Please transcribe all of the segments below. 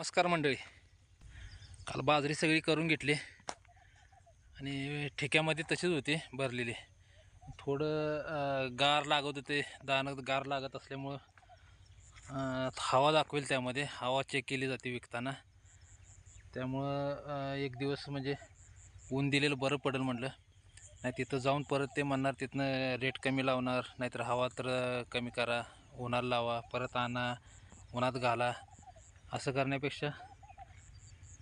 नमस्कार मंडळी. काल बाजरी सगळी करून घेतली. आणि ठेक्यामध्ये तशीच होती भरलेली. थोडं गार लागत होते दाणं गार लागत असल्यामुळं हवा दाखवेल त्यामध्ये. हवा चेक केली जाते विकताना. त्यामुळं एक दिवस म्हणजे ऊन दिलेलं बरं पडेल म्हटलं. नाही तिथं जाऊन परत ते म्हणणार तिथनं रेट कमी लावणार नाहीतर हवा तर कमी करा. उन्हाला लावा परत आणा उन्हात घाला. असं करण्यापेक्षा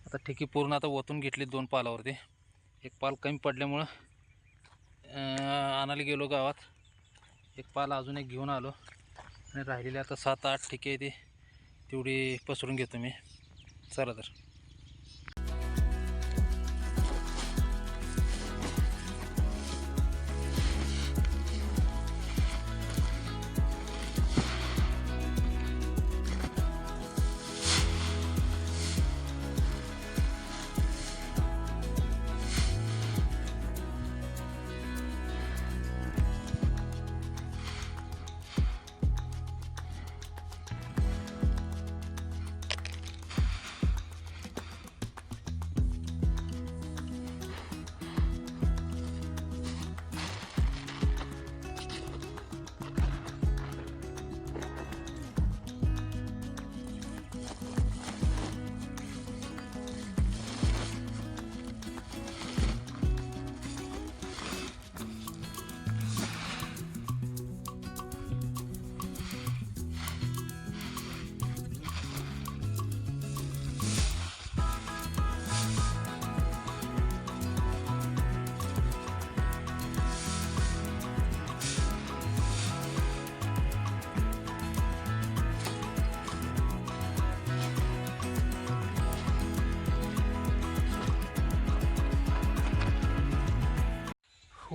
आता ठिकी पूर्ण आता ओतून घेतली दोन पालावरती. एक पाल कमी पडल्यामुळं आणायला गेलो गावात. एक पाल अजून एक घेऊन आलो. आणि राहिलेली आता सात आठ ठिके आहे तेवढी पसरून घेतो मी. चला तर.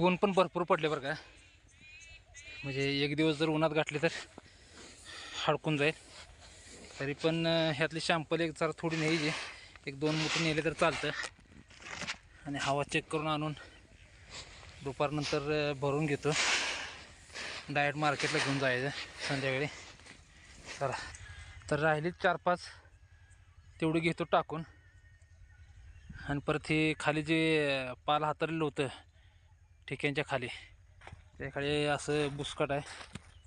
ऊन पण भरपूर पडले बरं का. म्हणजे एक दिवस जर उन्हात गाठले तर हडकून जाईल. तरी पण ह्यातली शॅम्पल एक जरा थोडी न्यायची. एक दोन मुठी नेले तर चालतं. आणि हवा चेक करून आणून दुपारनंतर भरून घेतो. डायरेक्ट मार्केटला घेऊन जायचं संध्याकाळी. चला. तर राहिली चार पाच तेवढी घेतो टाकून. आणि परत हे खाली जे पाल हातरलेलं होतं ठिक्यांच्या खाली. त्याकडे असं बुसकाट आहे.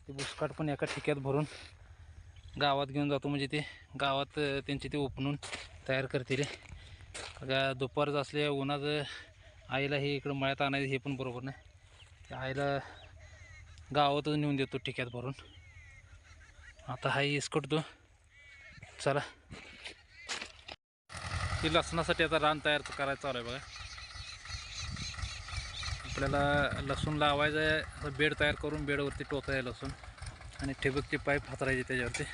ते बुसकाट पण एका ठिक्यात भरून गावात घेऊन जातो. म्हणजे ते गावात त्यांची ते उपणून तयार करतील. का दुपारचं असल्या उन्हात आईला हे इकडं मळ्यात आणायचं हे पण बरोबर नाही. त्या आईला गावातच नेऊन देतो ठिक्यात भरून. आता हा इसकटतो चला. ती लसणासाठी आता रान तयार करायचं चालू आहे बघा. आपल्याला लसूण लावायचं आहे असं बेड तयार करून बेडवरती टोचायचं लसूण. आणि ठिबकची पाईप हातरायची त्याच्यावरती.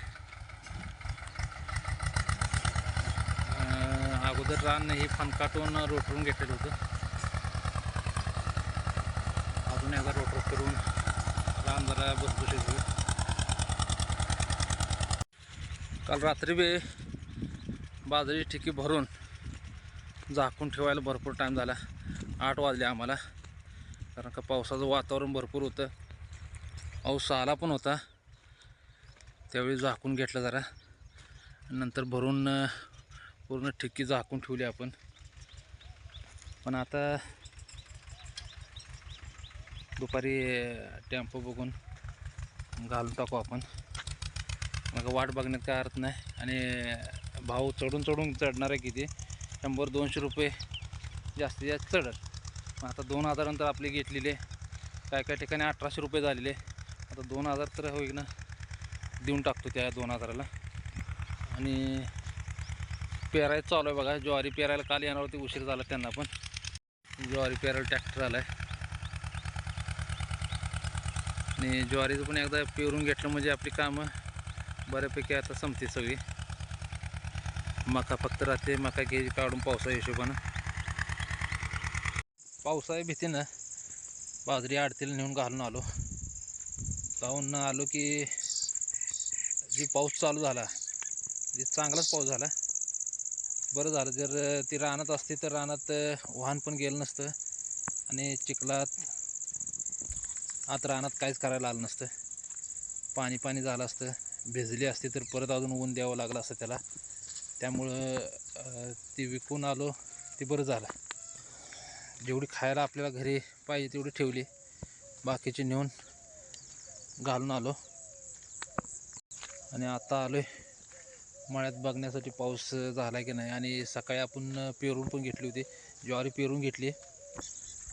अगोदर रान हे फनकाटून रोटरून घेतलेलं होतं. अजून एकदा रोटर करून रान जरा बसबुशीत घेऊ काल रात्री बी बाजरी ठिकी भरून झाकून ठेवायला भरपूर टाईम झाला. आठ वाजले आम्हाला. कारण का पावसाचं वातावरण भरपूर होतं. पाऊस आला पण होता. त्यावेळी झाकून घेतलं जरा. नंतर भरून पूर्ण ठिक्की झाकून ठेवली आपण. पण आता दुपारी टेम्पो बघून घालून टाकू आपण. मग वाट बघण्यात काय अर्थ नाही. आणि भाव चढून चढून चढणार आहे किती? शंभर दोनशे रुपये जास्तीत जास्त चढत आता दोन हजारानंतर आपली घेतलेले काय काय ठिकाणी अठराशे रुपये झालेले आता दोन हजार तर होईल ना. देऊन टाकतो त्या दोन हजाराला. आणि पेरायचं चालू आहे बघा. ज्वारी पेरायला काल येणार होती. उशीर झाला त्यांना पण. ज्वारी पेरायला ट्रॅक्टर आला आहे आणि ज्वारीचं पण एकदा पेरून घेतलं म्हणजे आपली कामं बऱ्यापैकी आता संपते सगळी. मका फक्त राहते. मका घ्यायची काढून पावसा हिशोबानं. पावसाळ्या भीतीनं बाजरी आडतीला नेऊन घालून आलो. जाऊन आलो की जी पाऊस चालू झाला म्हणजे चांगलाच पाऊस झाला. बरं झालं जर ती रानात असती तर रानात वाहन पण गेलं नसतं आणि चिखलात आत रानात काहीच करायला आलं नसतं. पाणी पाणी झालं असतं भिजली असती तर परत अजून ऊन द्यावं लागलं असतं त्याला. त्यामुळं ती विकून आलो ते बरं झालं. जेवढी खायला आपल्याला घरी पाहिजे तेवढी ठेवली. बाकीची नेऊन घालून आलो. आणि आता आलो आहे मळ्यात बघण्यासाठी पाऊस झाला की नाही? आणि सकाळी आपण पेरून पण घेतली होती. ज्वारी पेरून घेतली.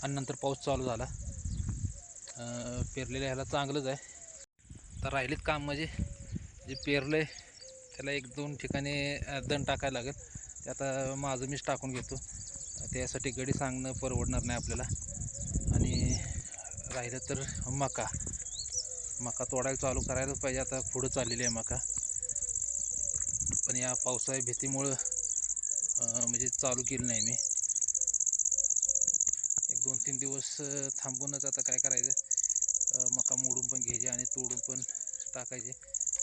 आणि नंतर पाऊस चालू झाला. पेरलेल्या ह्याला चांगलंच आहे. तर राहिलेत काम म्हणजे जे पेरलं आहे त्याला एक दोन ठिकाणी दण टाकायला लागेल. ते आता माझं मीच टाकून घेतो. त्यासाठी गडी सांगणं परवडणार नाही आपल्याला. आणि राहिलं तर मका. मका तोडायला चालू करायलाच पाहिजे. आता पुढं चाललेली आहे मका. पण या पावसाळ्या भीतीमुळं म्हणजे चालू केलं नाही मी. एक दोन तीन दिवस थांबूनच आता काय करायचं? मका मोडून पण घ्यायचे आणि तोडून पण टाकायचे.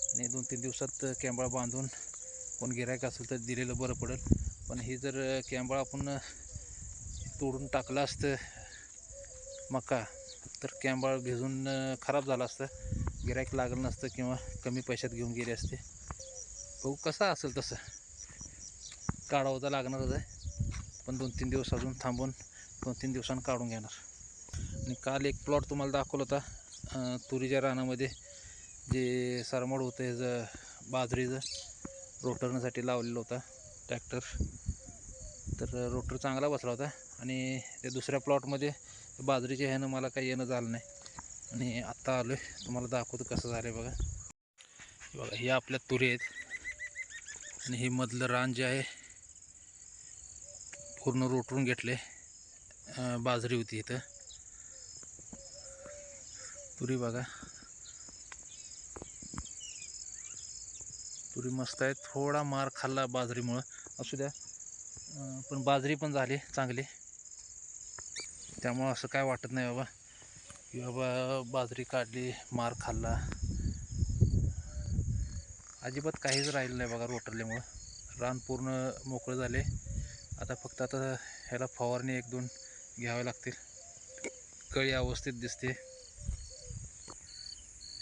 आणि दोन तीन दिवसात कॅम्बळा बांधून कोण गिरायक असेल तर दिलेलं बरं पडेल. पण हे जर कॅम्बळा आपण तोडून टाकलं असतं. मका. तर कॅम्बाळ भिजून खराब झालं असतं. गिरायक लागलं नसतं किंवा कमी पैशात घेऊन गेले असते. बघू कसं असेल तसं. काढावं तर लागणारच आहे. पण दोन तीन दिवस अजून थांबून दोन तीन दिवसांनी काढून घेणार. आणि काल एक प्लॉट तुम्हाला दाखवला होता. तुरीच्या रानामध्ये जे सरमड होतं ह्याचं बाजरीचं रोटरण्यासाठी लावलेलं होता ट्रॅक्टर. तर रोटर चांगला बसला होता आणि त्या दुसऱ्या प्लॉटमध्ये बाजरीच्या ह्यानं मला काही येणं झालं नाही. आणि आत्ता आलो आहे तुम्हाला दाखवतो कसं झालं आहे बघा बघा हे आपल्या तुरी आहेत. आणि हे मधलं रान जे आहे पूर्ण रोटरून घेतले बाजरी होती इथं. तुरी बघा. तुरी मस्त आहे. थोडा मार खाल्ला बाजरीमुळं. असू द्या. पण बाजरी पण झाली चांगली. त्यामुळं असं काय वाटत नाही बाबा. की बाबा बाजरी काढली मार खाल्ला. अजिबात काहीच राहिलं नाही बघा रोटरल्यामुळं रान पूर्ण मोकळं झाले. आता फक्त आता ह्याला फवारणी एक दोन घ्यावे लागतील. कळी अवस्थेत दिसते.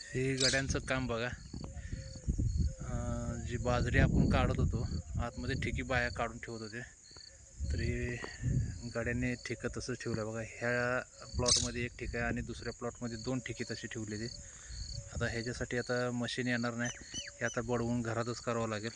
हे गड्यांचं काम बघा. जी बाजरी आपण काढत होतो आतमध्ये ठिकी बाया काढून ठेवत होते. तरी गाड्यांनी ठिकं तसंच ठेवलं बघा. ह्या प्लॉटमध्ये एक ठिक आहे आणि दुसऱ्या प्लॉटमध्ये दोन ठिकी तशी ठेवलेली. आता ह्याच्यासाठी आता मशीन येणार नाही. हे आता बडवून घरातच करावं लागेल.